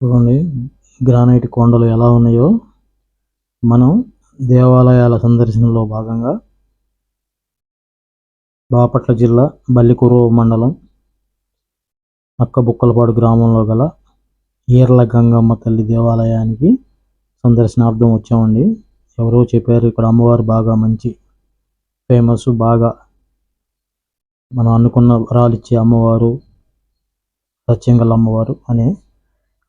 చూడండి గ్రానైట్ కొండలు ఎలా ఉన్నాయో. మనం దేవాలయాల సందర్శనలో భాగంగా బాపట్ల జిల్లా బల్లికురు మండలం అక్కబుక్కలపాడు గ్రామంలో గల ఈర్ల గంగమ్మ తల్లి దేవాలయానికి సందర్శనార్థం వచ్చామండి. ఎవరో చెప్పారు ఇక్కడ అమ్మవారు బాగా మంచి ఫేమస్ బాగా మనం అనుకున్న వరాలిచ్చే అమ్మవారు సత్యంగల అమ్మవారు అనే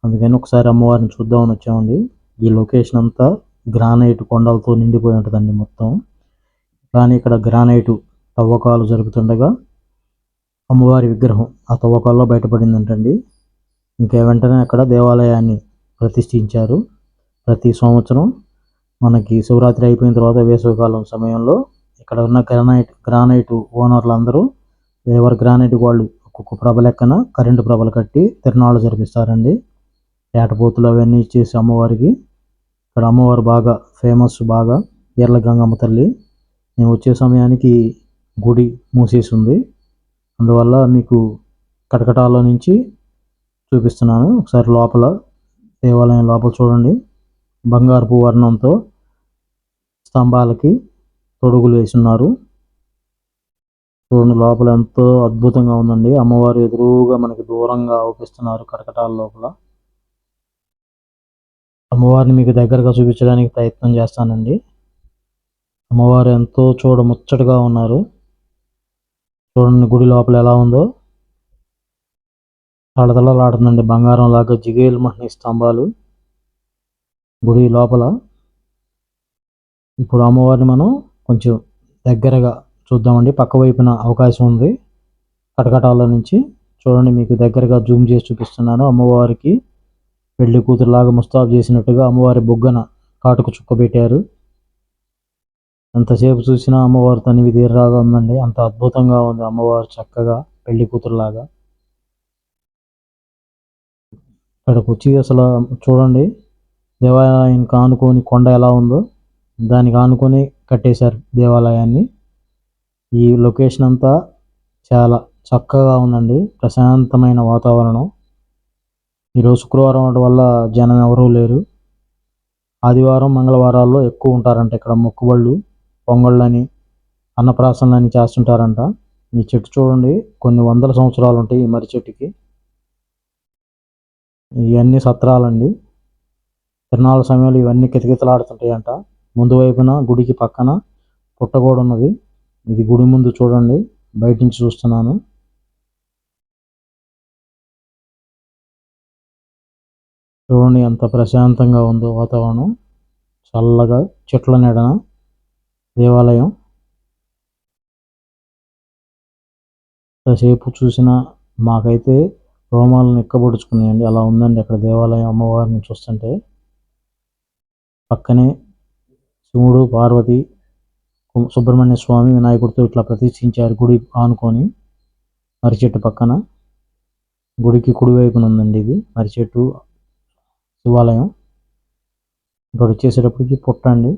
అందుకని ఒకసారి అమ్మవారిని చూద్దామని వచ్చామండి. ఈ లొకేషన్ అంతా గ్రానైట్ కొండలతో నిండిపోయి ఉంటుందండి మొత్తం. కానీ ఇక్కడ గ్రానైట్ తవ్వకాలు జరుగుతుండగా అమ్మవారి విగ్రహం ఆ తవ్వకాల్లో బయటపడిందంటండి. ఇంకా వెంటనే అక్కడ దేవాలయాన్ని ప్రతిష్ఠించారు. ప్రతి సంవత్సరం మనకి శివరాత్రి అయిపోయిన తర్వాత వేసవికాలం సమయంలో ఇక్కడ ఉన్న గ్రానైట్ గ్రానైట్ ఓనర్లు అందరూ ఎవరి గ్రానైట్ వాళ్ళు ఒక్కొక్క ప్రభ లెక్కన కరెంటు ప్రభలు కట్టి తిరణాలు జరిపిస్తారండి. ఏటపోతులు అవన్నీ ఇచ్చేసి అమ్మవారికి. ఇక్కడ అమ్మవారు బాగా ఫేమస్ బాగా ఎర్ల గంగమ్మ తల్లి. మేము వచ్చే సమయానికి గుడి మూసేసి ఉంది అందువల్ల మీకు కటకటాల నుంచి చూపిస్తున్నాను. ఒకసారి లోపల దేవాలయం లోపల చూడండి. బంగారపు వర్ణంతో స్తంభాలకి తొడుగులు వేసున్నారు. చూడండి లోపల ఎంతో అద్భుతంగా ఉందండి. అమ్మవారు ఎదురుగా మనకి దూరంగా అవుపిస్తున్నారు కటకటాల లోపల. అమ్మవారిని మీకు దగ్గరగా చూపించడానికి ప్రయత్నం చేస్తానండి. అమ్మవారు ఎంతో చూడ ముచ్చటగా ఉన్నారు. చూడండి గుడి లోపల ఎలా ఉందో. తడతలలాడుతుందండి బంగారం లాగా జిగేలు మహిళ స్తంభాలు గుడి లోపల. ఇప్పుడు అమ్మవారిని మనం కొంచెం దగ్గరగా చూద్దామండి. పక్క వైపున అవకాశం ఉంది. కటకటాల నుంచి చూడండి మీకు దగ్గరగా జూమ్ చేసి చూపిస్తున్నాను అమ్మవారికి. పెళ్ళి కూతురులాగా ముస్తాబు చేసినట్టుగా అమ్మవారి బొగ్గన కాటుకు చుక్క పెట్టారు. ఎంతసేపు చూసినా అమ్మవారు తనివి తీరరాగా ఉందండి. అంత అద్భుతంగా ఉంది అమ్మవారు చక్కగా పెళ్ళి కూతురులాగా. ఇక్కడికి వచ్చి అసలు చూడండి. దేవాలయానికి ఆనుకొని కొండ ఎలా ఉందో దానికి ఆనుకొని కట్టేశారు దేవాలయాన్ని. ఈ లొకేషన్ అంతా చాలా చక్కగా ఉందండి. ప్రశాంతమైన వాతావరణం. ఈరోజు శుక్రవారం అవడం వల్ల జనం ఎవరూ లేరు. ఆదివారం మంగళవారాల్లో ఎక్కువ ఉంటారంట ఇక్కడ మొక్కుబళ్ళు పొంగళ్ళని అన్నప్రాసనలని చేస్తుంటారంట. ఈ చెట్టు చూడండి కొన్ని వందల సంవత్సరాలు ఉంటాయి ఈ మర్రి చెట్టుకి. ఇవన్నీ సత్రాలండి. తిరణాల సమయంలో ఇవన్నీ కితకితలాడుతుంటాయంట. ముందు వైపున గుడికి పక్కన పుట్టగోడ ఉన్నది ఇది గుడి ముందు చూడండి బయట నుంచి చూస్తున్నాను. చూడండి ఎంత ప్రశాంతంగా ఉందో వాతావరణం. చల్లగా చెట్ల నీడన దేవాలయం. ఎంతసేపు చూసినా మాకైతే రోమాలను ఎక్కబడుచుకున్నాయండి అలా ఉందండి అక్కడ దేవాలయం అమ్మవారిని చూస్తుంటే. పక్కనే శివుడు పార్వతి సుబ్రహ్మణ్య స్వామి వినాయకుడితో ఇట్లా ప్రతిష్ఠించారు గుడి ఆనుకొని. మర్రి చెట్టు పక్కన గుడికి కుడివైపున ఉందండి ఇది. మర్రి చెట్టు శివాలయం. ఇక్కడ వచ్చేసేటప్పటికి పుట్టండి.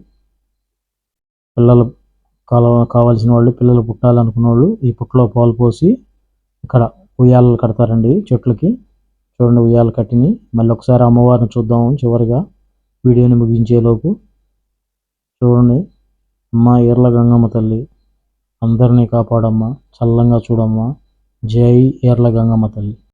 పిల్లలు కావాల్సిన వాళ్ళు పిల్లలు పుట్టాలనుకున్న వాళ్ళు ఈ పుట్టలో పాలు పోసి ఇక్కడ ఉయ్యాలలు కడతారండి చెట్లకి. చూడండి ఉయ్యాలు కట్టిని. మళ్ళీ ఒకసారి అమ్మవారిని చూద్దాము చివరిగా. వీడియోని ముగించేలోపు. చూడండి. అమ్మ ఈర్ల గంగమ్మ తల్లి. అందరినీ కాపాడమ్మా. చల్లంగా చూడమ్మా. జై ఈర్ల గంగమ్మ తల్లి.